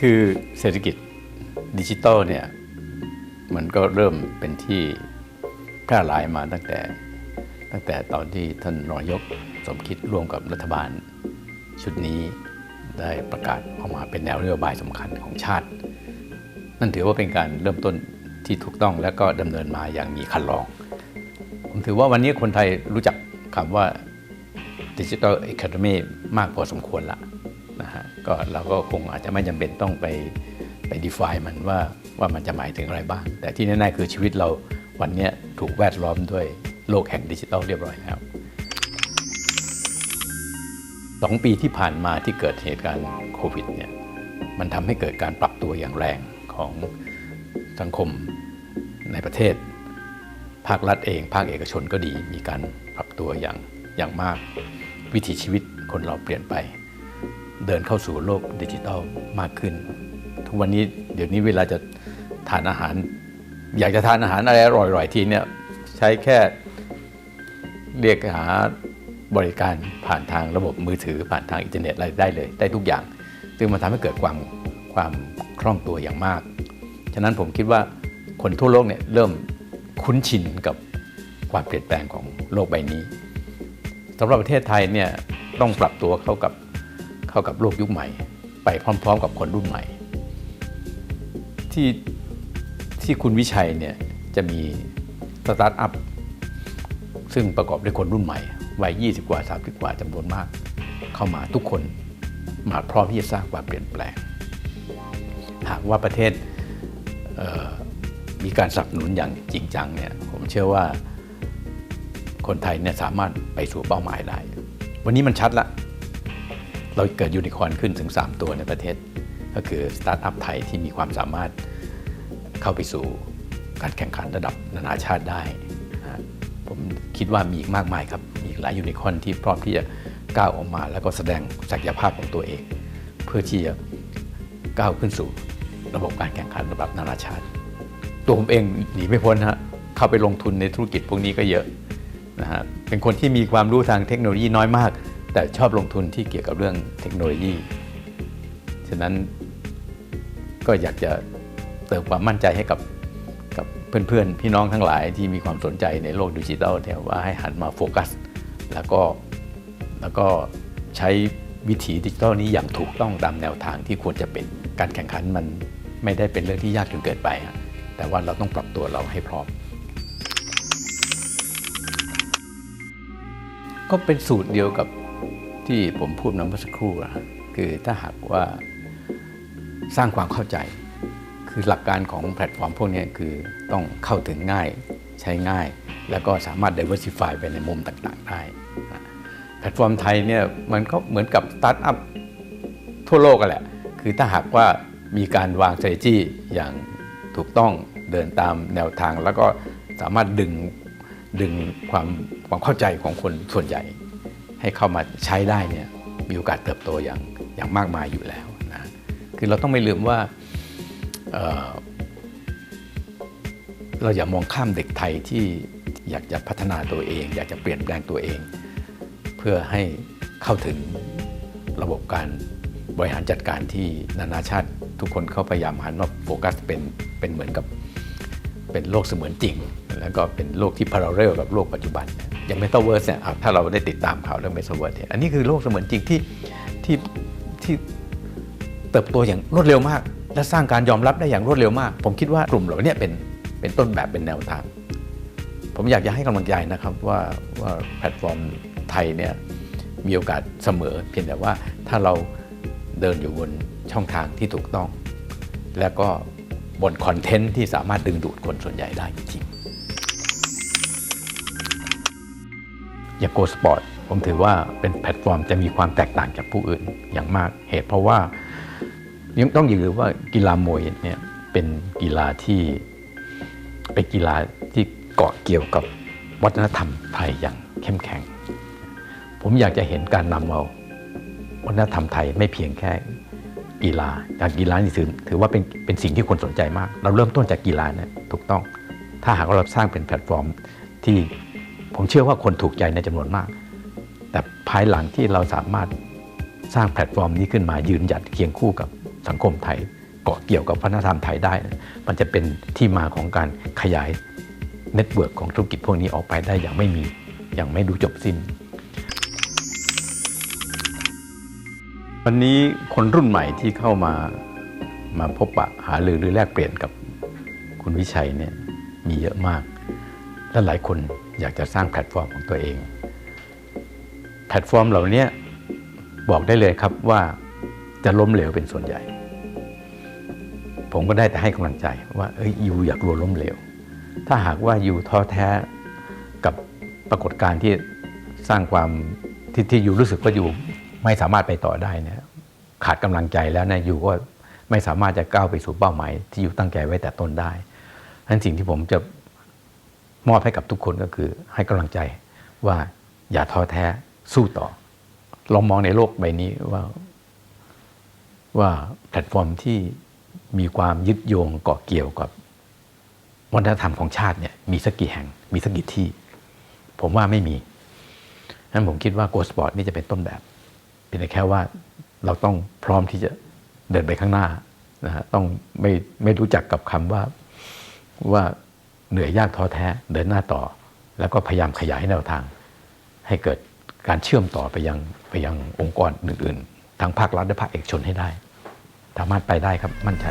คือเศรษฐกิจดิจิตอลเนี่ยมันก็เริ่มเป็นที่แพร่หลายมาตั้งแต่ ตั้งแต่ตอนที่ท่านนายกสมคิดร่วมกับรัฐบาล ชุดนี้ได้ประกาศออกมาเป็นแนวนโยบายสำคัญของชาติ นั่นถือว่าเป็นการเริ่มต้นที่ถูกต้องและก็ดำเนินมาอย่างมีคันลอง ผมถือว่าวันนี้คนไทยรู้จักคำว่าดิจิ t a ล e อ o n น m y มากพอสมควรละ นะฮะก็เราก็คงอาจจะไม่จำเป็นต้องไปไป define มันว่าว่ามันจะหมายถึงอะไรบ้าง แต่ที่แน่ๆคือชีวิตเราวันนี้ถูกแวดล้อมด้วยโลกแห่งดิจิทัลเรียบร้อยแล้วสองปีที่ผ่านมาที่เกิดเหตุการณ์โควิดเนี่ยมันทำให้เกิดการปรับตัวอย่างแรงของสังคมในประเทศ ภาครัฐเอง ภาคเอกชนก็ดี มีการปรับตัวอย่างอย่างมาก วิถีชีวิตคนเราเปลี่ยนไป เดินเข้าสู่โลกดิจิทัลมากขึ้น ทุกวันนี้เดี๋ยวนี้เวลาจะทานอาหาร อยากจะทานอาหารอะไรอร่อยๆทีเนี่ยใช้แค่เรียกหาบริการผ่านทางระบบมือถือผ่านทางอินเทอร์เน็ตอะไรได้เลย ได้ทุกอย่าง ซึ่งมันทำให้เกิดความความคล่องตัวอย่างมาก ฉะนั้นผมคิดว่าคนทั่วโลกเนี่ยเริ่มคุ้นชินกับความเปลี่ยนแปลงของโลกใบนี้สำหรับประเทศไทยเนี่ยต้องปรับตัวเข้ากับ เข้ากับโลกยุคใหม่ ไปพร้อม ๆ กับคนรุ่นใหม่ ที่ที่คุณวิชัยเนี่ยจะมีสตาร์ทอัพซึ่งประกอบด้วยคนรุ่นใหม่วัย20 กว่า 30 กว่าจำนวนมาก เข้ามาทุกคนมาพร้อมที่จะสร้างความเปลี่ยนแปลง หากว่าประเทศมีการสนับสนุนอย่างจริงจังเนี่ยผมเชื่อว่าคนไทยเนี่ยสามารถไปสู่เป้าหมายได้ วันนี้มันชัดละ เราเกิดยูนิคอร์นขึ้นถึง 3 ตัวในประเทศ ก็คือสตาร์ทอัพไทยที่มีความสามารถเข้าไปสู่การแข่งขันระดับนานาชาติได้ ผมคิดว่ามีอีกมากมายครับ มีหลายยูนิคอร์นที่พร้อมที่จะก้าวออกมา แล้วก็แสดงศักยภาพของตัวเอง เพื่อที่จะก้าวขึ้นสู่ระบบการแข่งขันระดับนานาชาติ ตัวผมเองหนีไม่พ้นฮะเข้าไปลงทุนในธุรกิจพวกนี้ก็เยอะนะฮะเป็นคนที่มีความรู้ทางเทคโนโลยีน้อยมาก แต่ชอบลงทุนที่เกี่ยวกับเรื่องเทคโนโลยี ฉะนั้นก็อยากจะเติมความมั่นใจให้กับกับเพื่อนๆ พี่น้องทั้งหลายที่มีความสนใจในโลกดิจิทัลเนี่ยว่าให้หันมาโฟกัส แล้วก็แล้วก็ใช้วิถีดิจิทัลนี้อย่างถูกต้องตามแนวทางที่ควรจะเป็นการแข่งขันมันไม่ได้เป็นเรื่องที่ยากจนเกินไป แต่ว่าเราต้องปรับตัวเราให้พร้อม ก็เป็นสูตรเดียวกับ ที่ผมพูดนเมื่อสักครู่คือถ้าหากว่าสร้างความเข้าใจ คือหลักการของแพลตฟอร์มพวกนี้คือต้องเข้าถึงง่ายใช้ง่าย แล้วก็สามารถ diversify ไปในมุมต่างๆได้แพลตฟอร์มไทยเนี่ยมันก็เหมือนกับสตาร์ทอัพทั่วโลกกันแหละ คือถ้าหากว่ามีการวาง strategy อย่างถูกต้องเดินตามแนวทาง แล้วก็สามารถดึงดึงความความเข้าใจของคนส่วนใหญ่ ให้เข้ามาใช้ได้เนี่ยมีโอกาสเติบโตอย่างอย่างมากมายอยู่แล้วนะคือเราต้องไม่ลืมว่าเเราอย่ามองข้ามเด็กไทยที่อยากจะพัฒนาตัวเอง อยากจะเปลี่ยนแปลงตัวเอง เพื่อให้เข้าถึงระบบการบริหารจัดการที่นานาชาติทุกคนเขาพยายามหันมาโฟกัสเป็นเป็นเหมือนกับเป็นโลกเสมือนจริง แล้วก็เป็นโลกที่พาราเรลกับโลกปัจจุบัน อย่างเมตาเวิร์สเนี่ยถ้าเราได้ติดตามข่าวเรื่องเมตาเวิร์สเนี่ยอันนี้คือโลกเสมือนจริงที่ที่ที่เติบโตอย่างรวดเร็วมาก และสร้างการยอมรับได้อย่างรวดเร็วมาก ผมคิดว่ากลุ่มเหล่านี้เป็นเป็นต้นแบบเป็นแนวทาง ผมอยากจะให้กำลังใจนะครับว่าว่าแพลตฟอร์มไทยเนี่ยมีโอกาสเสมอ เพียงแต่ว่าถ้าเราเดินอยู่บนช่องทางที่ถูกต้อง แล้วก็บนคอนเทนต์ที่สามารถดึงดูดคนส่วนใหญ่ได้จริง อย่างโกสปอร์ตผมถือว่าเป็นแพลตฟอร์มจะมีความแตกต่างจากผู้อื่นอย่างมากเหตุเพราะว่ายังต้องอย่าลืมว่ากีฬามวยเนี่ยเป็นกีฬาที่เป็นกีฬาที่เกาะเกี่ยวกับวัฒนธรรมไทยอย่างเข้มแข็ง ผมอยากจะเห็นการนำเอาวัฒนธรรมไทยไม่เพียงแค่กีฬาการกีฬานี่ถือถือว่าเป็นเป็นสิ่งที่คนสนใจมาก เราเริ่มต้นจากกีฬาเนี่ยถูกต้อง ถ้าหากเราสร้างเป็นแพลตฟอร์มที่ ผมเชื่อว่าคนถูกใจในจำนวนมาก แต่ภายหลังที่เราสามารถสร้างแพลตฟอร์มนี้ขึ้นมายืนหยัดเคียงคู่กับสังคมไทย เกาะเกี่ยวกับวัฒนธรรมไทยได้ มันจะเป็นที่มาของการขยายเน็ตเวิร์กของธุรกิจพวกนี้ออกไปได้อย่างไม่มีอย่างไม่ดูจบสิ้น วันนี้คนรุ่นใหม่ที่เข้ามามาพบปะหารือหรือแลกเปลี่ยนกับคุณวิชัยเนี่ยมีเยอะมาก และหลายคนอยากจะสร้างแพลตฟอร์มของตัวเอง แพลตฟอร์มเหล่านี้บอกได้เลยครับว่าจะล้มเหลวเป็นส่วนใหญ่ ผมก็ได้แต่ให้กำลังใจว่าเอ้ยยูอยากรัวล้มเหลว ถ้าหากว่ายูท้อแท้กับปรากฏการณ์ที่สร้างความที่ที่ยูรู้สึกว่ายูไม่สามารถไปต่อได้เนี่ยขาดกำลังใจแล้วนะยูก็ไม่สามารถจะก้าวไปสู่เป้าหมายที่ยูตั้งใจไว้แต่ต้นได้ฉะนั้นสิ่งที่ผมจะ มอบให้กับทุกคนก็คือให้กำลังใจว่าอย่าท้อแท้สู้ต่อ ลองมองในโลกใบนี้ว่าว่าแพลตฟอร์มที่มีความยึดโยงเกาะเกี่ยวกับวัฒนธรรมของชาติเนี่ยมีสักกี่แห่ง มีสักกี่ที่ ผมว่าไม่มีนั้นผมคิดว่าโกสปอร์ตนี่จะเป็นต้นแบบเป็นแต่แค่ว่าเราต้องพร้อมที่จะเดินไปข้างหน้านะฮะต้องไม่ไม่รู้จักกับคำว่าว่า เหนื่อยยากท้อแท้เดินหน้าต่อ แล้วก็พยายามขยายแนวทาง ให้เกิดการเชื่อมต่อไปยังไปยังองค์กรอื่น ๆ ทั้งภาครัฐและภาคเอกชนให้ได้ สามารถไปได้ครับมั่นใจ